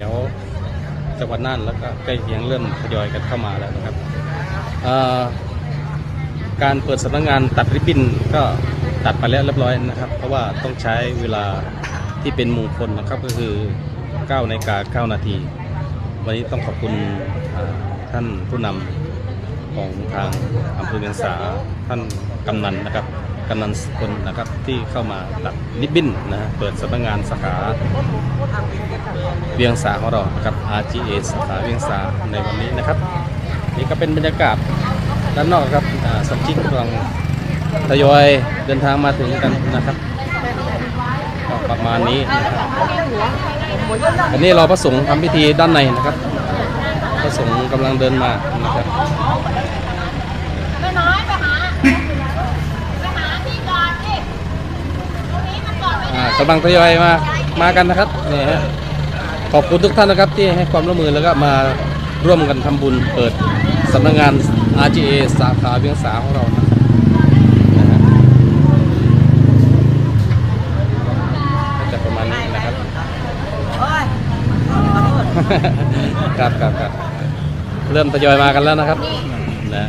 แถวจังหวัดน่านแล้วก็ใกล้เคียงเริ่มทยอยกันเข้ามาแล้วนะครับการเปิดสำนักงานตัดริบบิ้นก็ตัดไปแล้วเรียบร้อยนะครับ เพราะว่าต้องใช้เวลาที่เป็นมงคลนะครับก็คือ9นาฬิกา9นาที วันนี้ต้องขอบคุณท่านผู้นำของทางอำเภอเวียงสาท่านกำนันนะครับ กำนันสกลนะครับที่เข้ามาตัดริบบิ้นนะฮะเปิดสำนักงานสาขาเวียงสาของเรานะครับ RGA สาขาเวียงสาในวันนี้นะครับ นี่ก็เป็นบรรยากาศด้านนอกครับสมาชิกกำลังทยอยเดินทางมาถึงกันนะครับประมาณนี้อันนี้เราพระสงฆ์ทำพิธีด้านในนะครับ พระสงฆ์กำลังเดินมานะครับ ไม่น้อยไปหาไปหาที่ก่อนดิตรงนี้มัน ก่อนไม่อ่าได้กำลังทยอยมามากันนะครับนี่ฮะขอบคุณทุกท่านนะครับที่ให้ความร่วมมือแล้วก็มาร่วมกันทำบุญเปิดสำนักงาน RGA สาขาเวียงสาของเรานะครับนะฮะก็จะประมาณนี้นะครับครับครับครับเริ่มทยอยมากันแล้วนะครับนะ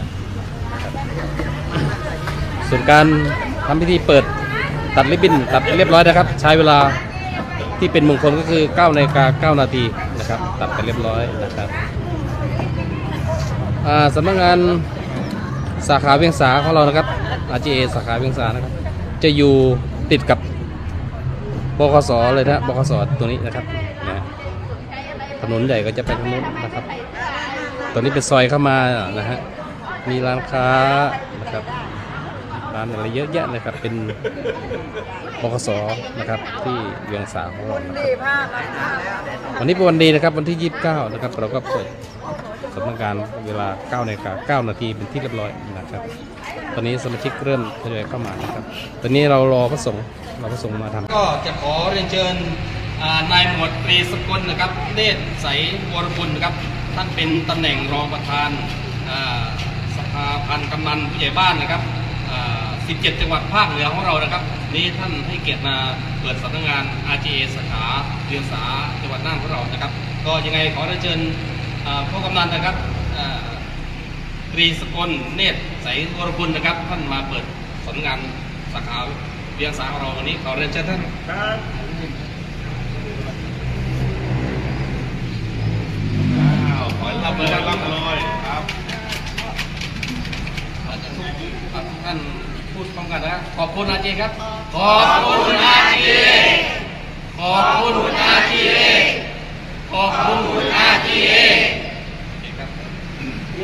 ส่วนการทำพิธีเปิด ตัดริบบิ้นตัดเรียบร้อยนะครับ ใช้เวลาที่เป็นมงคลก็คือ9นาฬิกา9นาทีนะครับ ตัดไปเรียบร้อยนะครับสำนักงานสาขาเวียงสาของเรานะครับ RGA สาขาเวียงสานะครับ จะอยู่ติดกับบคสเลยนะบคสตัวนี้นะครับนะถนนใหญ่ก็จะไปทางนู้นนะครับ ตอนนี้เป็นซอยเข้ามานะฮะมีร้านค้านะครับ ร้านอะไรเยอะแยะเลยครับ เป็นบกสนะครับที่เวียงสาของเรานะครับวันนี้เป็นวันดีนะครับวันที่ 29 นะครับ เราก็เปิดสำนักงานเวลา9นาฬิกา9นาทีเป็นที่เรียบร้อยนะครับ ตอนนี้สมาชิกเริ่มทยอยเข้ามานะครับ ตอนนี้เรารอพระสงฆ์เราพระสงฆ์มาทำก็จะขอเรียนเชิญนายหมวดตรีสกุลนะครับเนตรใสวรบุญนะครับ ท่านเป็นตำแหน่งรองประธานสภาพันธ์กำนันผู้ใหญ่บ้านนะครับ 17 จังหวัดภาคเหนือของเรานะครับ นี้ท่านให้เกียรติมาเปิดสำนักงาน RGA สาขาเรียนสาจังหวัดน่านของเรานะครับ ก็ยังไงขอเรียนเชิญอ่าพ่อกำนันนะครับตรีสกลเนตรใสวรบุณนะครับ ท่านมาเปิดสำนักงานสาขาเรียนสาของเราวันนี้ขอเรียนเชิญท่านครับ ขอบคุณอาจีครับ ขอบคุณอาจีขอบคุณอาจีขอบคุณอาจี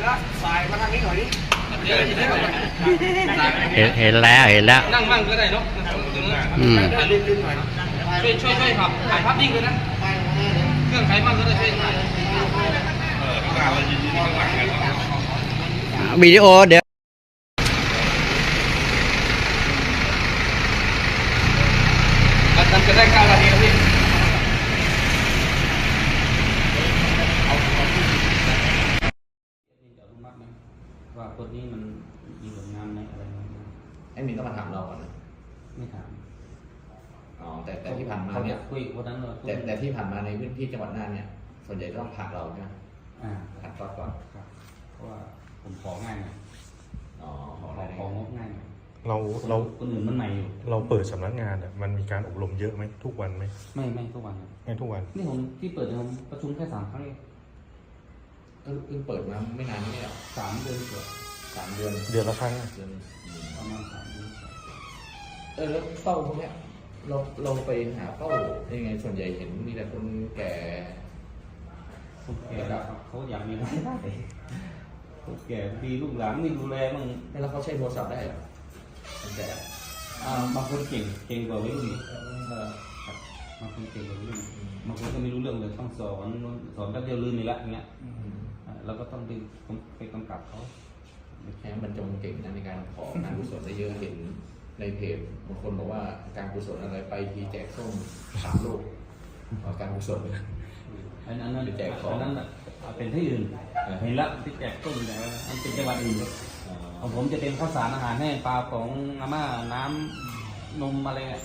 ครับเห็นเห็นแล้วเห็นแล้ว นั่งมั่งก็ได้เนาะอืมถ่ายรูปหน่อยช่วยช่วยช่วยขับถ่ายภาพนิ่งด้วยนะเครื่องใครมั่งก็ได้ช่วยถ่ายเออข้างหน้าเรายืนอยู่ข้างหลังกันวิดีโอเดี๋ยว อาจารย์จะได้เก้านาทีครับพี่ว่าคนนี้มันมีผลงานในอะไรไหมไอ้มีต้องมาถามเราก่อนนะไม่ถาม อ๋อ แต่แต่ที่ผ่านมาเนี่ยคุยวันนั้นเราแต่แต่ที่ผ่านมาในพื้นที่จังหวัดน่านเนี่ย ส่วนใหญ่ต้องผลักเราใช่ไหมอ่าผลักก่อนก่อนครับเพราะว่าผมของ่ายหน่อยอ๋ เราเราคนอื่นมันใหม่อยู่เราเปิดสำนักงานอะมันมีการอบรมเยอะไหมทุกวันไหมไม่ไม่ทุกวันครับไม่ทุกวัน นี่ผมที่เปิดเนี่ยผมประชุมแค่สามครั้งเองเพิ่งเพิ่งเปิดมาไม่นานนี่หรอสามเดือนเกือบสามเดือนเดือนละครั้งอะเดือนอืมประมาณสามเดือนเออแล้วเป้าพวกเนี้ยเราเราไปหาเป้ายังไงส่วนใหญ่เห็นมีแต่คนแก่คนแก่เขาอยากมีรายได้คนแก่ดีลูกหลานไม่ดูแลมั่งแล้วเขาใช้โทรศัพท์ได้เหรอคน แก่อ่าบางคนเก่งเก่งกว่าวัยรุ่นอีกเออครับบางคนเก่งกว่าวัยรุ่นบางคนก็ไม่รู้เรื่องเลยต้องสอนสอนแป๊บเดียวลืมไปละอย่างเงี้ยอืมอ่าเราก็ต้องไปไปกำกับเขาแค่บรรจงเก่งนะในการของานกุศลได้เยอะเห็นในเพจบางคนบอกว่าการกุศลอะไรไปทีแจกส้มสามลูกเอาการกุศลอันนั้นอันนั้นไปแจกของอันนั้นน่ะเป็นที่อื่นเออเห็นละที่แจกต้นไหนวะอันเป็นจังหวัดอื่น ของผมจะเป็นข้าวสารอาหารแห้งปลาของอาม่าน้ำนมอะไรเนี่ย